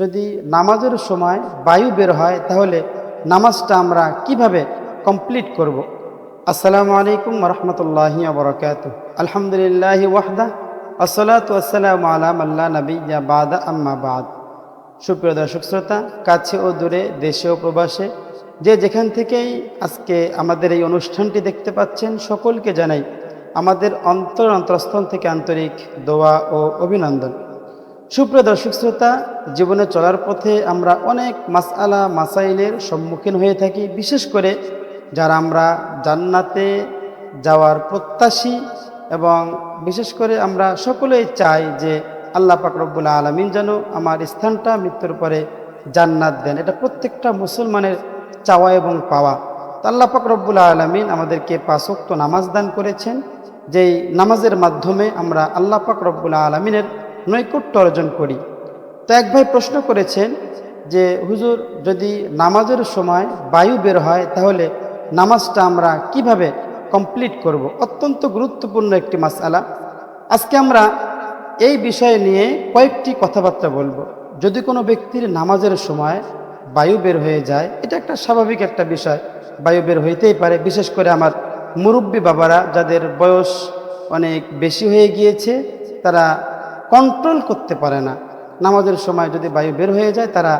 যদি নামাজের সময় বায়ু বের হয়, তাহলে নামাজটা আমরা কীভাবে কমপ্লিট করব। আসসালামু আলাইকুম রহমতুল্লাহি বরকাত আলহামদুলিল্লাহ ওয়াহদা আসসালাতু আসসালামু আলাম আল্লাহ নবী বাদা আম্মা বাদ। সুপ্রিয় দর্শক শ্রোতা, কাছে ও দূরে, দেশে ও প্রবাসে, যে যেখান থেকেই আজকে আমাদের এই অনুষ্ঠানটি দেখতে পাচ্ছেন, সকলকে জানাই আমাদের অন্তর অন্তরস্থল থেকে আন্তরিক দোয়া ও অভিনন্দন। সুপ্রিয় দর্শক শ্রোতা, জীবনে চলার পথে আমরা অনেক মাসআলা, মাসাইলের সম্মুখীন হয়ে থাকি। বিশেষ করে যারা আমরা জান্নাতে যাওয়ার প্রত্যাশী এবং বিশেষ করে আমরা সকলেই চাই যে আল্লাহ পাক রব্বুল আলমিন যেন আমার স্থানটা মৃত্যুর পরে জান্নাত দেন। এটা প্রত্যেকটা মুসলমানের চাওয়া এবং পাওয়া। তো আল্লাহ পাক রব্বুল আলমিন আমাদেরকে পাঁচক্ত নামাজ দান করেছেন। যেই নামাজের মাধ্যমে আমরা আল্লাহ পাক রব্বুল আলমিনের নৈকট্য অর্জন করি। তো এক ভাই প্রশ্ন করেছেন যে, হুজুর, যদি নামাজের সময় বায়ু বের হয়, তাহলে নামাজটা আমরা কীভাবে কমপ্লিট করব? অত্যন্ত গুরুত্বপূর্ণ একটি মাসালা। আজকে আমরা এই বিষয় নিয়ে কয়েকটি কথাবার্তা বলব। যদি কোনো ব্যক্তির নামাজের সময় বায়ু বের হয়ে যায়, এটা একটা স্বাভাবিক একটা বিষয়। বায়ু বের হইতেই পারে, বিশেষ করে আমার মুরব্বী বাবারা, যাদের বয়স অনেক বেশি হয়ে গিয়েছে, তারা কন্ট্রোল করতে পারে না। নামাজের সময় যদি বায়ু বের হয়ে যায়, তারা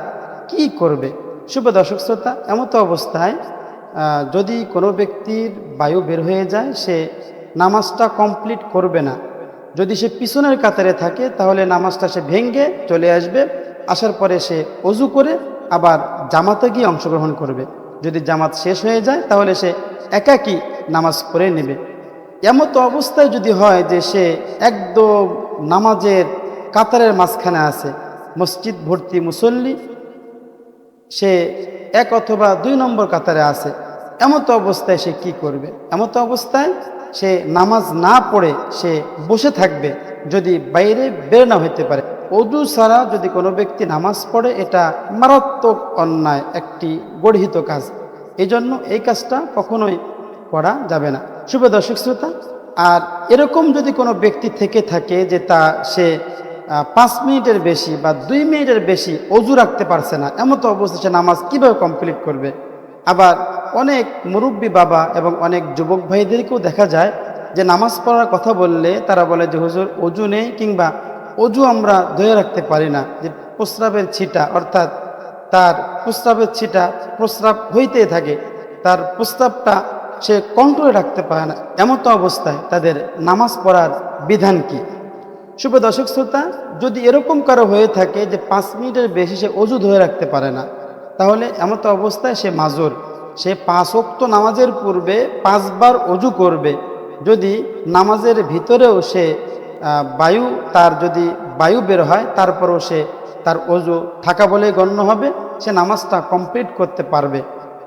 কি করবে? শুভ দর্শক শ্রোতা, এমতো অবস্থায় যদি কোনো ব্যক্তির বায়ু বের হয়ে যায়, সে নামাজটা কমপ্লিট করবে না। যদি সে পিছনের কাতারে থাকে, তাহলে নামাজটা সে ভেঙ্গে চলে আসবে। আসার পরে সে অজু করে আবার জামাতে গিয়ে অংশগ্রহণ করবে। যদি জামাত শেষ হয়ে যায়, তাহলে সে একাকী নামাজ পড়ে নেবে। এমতো অবস্থায় যদি হয় যে সে একদম নামাজের কাতারের মাঝখানে আছে। মসজিদ ভর্তি মুসল্লি, সে এক অথবা দুই নম্বর কাতারে আছে। এমতো অবস্থায় সে কি করবে? এমতো অবস্থায় সে নামাজ না পড়ে সে বসে থাকবে যদি বাইরে বের না হইতে পারে। অজু ছাড়া যদি কোনো ব্যক্তি নামাজ পড়ে, এটা মারাত্মক অন্যায়, একটি গর্হিত কাজ। এই জন্য এই কাজটা কখনোই করা যাবে না। শুভ দর্শক শ্রোতা আর এরকম যদি কোনো ব্যক্তি থেকে থাকে যে তা সে পাঁচ মিনিটের বেশি বা দুই মিনিটের বেশি অজু রাখতে পারছে না, এমন তো অবস্থা সে নামাজ কীভাবে কমপ্লিট করবে? আবার অনেক মুরব্বী বাবা এবং অনেক যুবক ভাইদেরকেও দেখা যায় যে নামাজ পড়ার কথা বললে তারা বলে যে, হুজুর, অজু নেই কিংবা অজু আমরা ধুয়ে রাখতে পারি না। যে প্রস্রাবের ছিটা, অর্থাৎ তার প্রস্রাবের ছিটা প্রস্রাব হইতেই থাকে। তার প্রস্রাবটা সে কন্ট্রোলে রাখতে পারে না। এমতো অবস্থায় তাদের নামাজ পড়ার বিধান কি? শুভ দর্শক শ্রোতা, যদি এরকম কারও হয়ে থাকে যে পাঁচ মিনিটের বেশি সে অজু ধরে রাখতে পারে না, তাহলে এমতো অবস্থায় সে মাজুর। সে পাঁচ অক্ত নামাজের পূর্বে পাঁচবার অজু করবে। যদি নামাজের ভিতরেও সে বায়ু, তার যদি বায়ু বের হয়, তারপরও সে তার অজু থাকা বলে গণ্য হবে। সে নামাজটা কমপ্লিট করতে পারবে।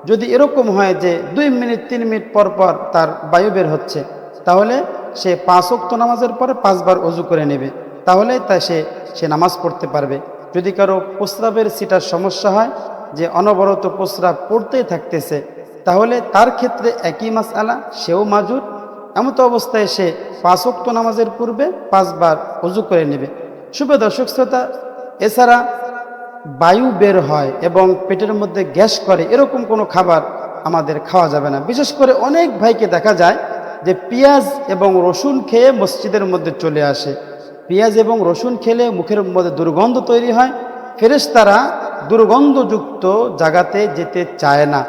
যদি এরকম হয় যে দুই মিনিট, তিন মিনিট পর পর তার বায়ু বের হচ্ছে, তাহলে সে পাঁচ অক্ত নামাজের পরে পাঁচবার অজু করে নেবে। তাহলে তা সে সে নামাজ পড়তে পারবে। যদি কারও প্রস্রাবের সিটার সমস্যা হয়, যে অনবরত প্রস্রাব পড়তেই থাকতেছে, তাহলে তার ক্ষেত্রে একই মাস আলা সেও মাজুর। এমতো অবস্থায় সে পাঁচ অক্ত নামাজের পূর্বে পাঁচবার অজু করে নেবে। শুভ দর্শক শ্রোতা, এছাড়া বায়ু বের হয় এবং পেটের মধ্যে গ্যাস করে, এরকম কোনো খাবার আমাদের খাওয়া যাবে না। বিশেষ করে অনেক ভাইকে দেখা যায় যে পেঁয়াজ এবং রসুন খেয়ে মসজিদের মধ্যে চলে আসে। পেঁয়াজ এবং রসুন খেলে মুখের মধ্যে দুর্গন্ধ তৈরি হয়। ফেরেশতারা দুর্গন্ধযুক্ত জায়গাতে যেতে চায় না।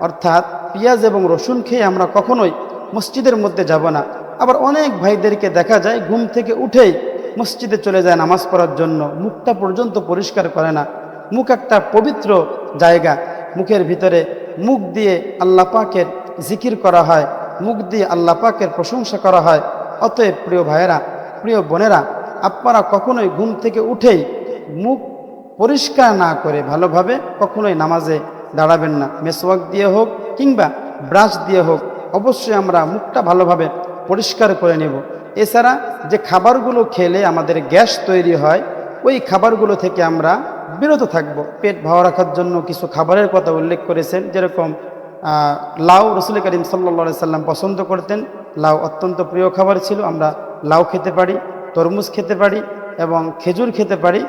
অর্থাৎ পেঁয়াজ এবং রসুন খেয়ে আমরা কখনোই মসজিদের মধ্যে যাব না। আবার অনেক ভাইদেরকে দেখা যায় ঘুম থেকে উঠেই মসজিদে চলে যায় নামাজ পড়ার জন্য, মুখটা পর্যন্ত পরিষ্কার করে না। মুখ একটা পবিত্র জায়গা। মুখের ভিতরে মুখ দিয়ে আল্লাহ পাকের জিকির করা হয়, মুখ দিয়ে আল্লাহ পাকের প্রশংসা করা হয়। অতএব প্রিয় ভাইয়েরা, প্রিয় বোনেরা, আপনারা কখনোই ঘুম থেকে উঠেই মুখ পরিষ্কার না করে ভালোভাবে কখনোই নামাজে দাঁড়াবেন না। মেসওয়াক দিয়ে হোক কিংবা ব্রাশ দিয়ে হোক, অবশ্যই আমরা মুখটা ভালোভাবে পরিষ্কার করে নেব। এছাড়া যে খাবারগুলো খেলে আমাদের গ্যাস তৈরি হয়, ওই খাবারগুলো থেকে আমরা বিরত থাকব। পেট ভালো রাখার জন্য কিছু খাবারের কথা উল্লেখ করেছেন, যেরকম লাউ রসুল করিম সাল্লা সাল্লাম পছন্দ করতেন। লাউ অত্যন্ত প্রিয় খাবার ছিল, আমরা লাউ খেতে পারি, তরমুজ খেতে পারি এবং খেজুর খেতে পারি।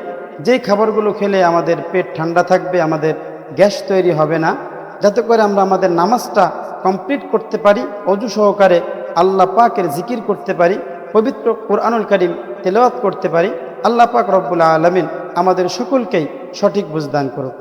যেই খাবারগুলো খেলে আমাদের পেট ঠান্ডা থাকবে, আমাদের গ্যাস তৈরি হবে না। যাতে করে আমরা আমাদের নামাজটা কমপ্লিট করতে পারি, অজু সহকারে আল্লাহ পাকের জিকির করতে পারি, পবিত্র কোরআনুল করিম তেলাওয়াত করতে পারি। আল্লাহ পাক রব্বুল আলমিন আমাদের সকলকেই সঠিক বুঝদান করুক।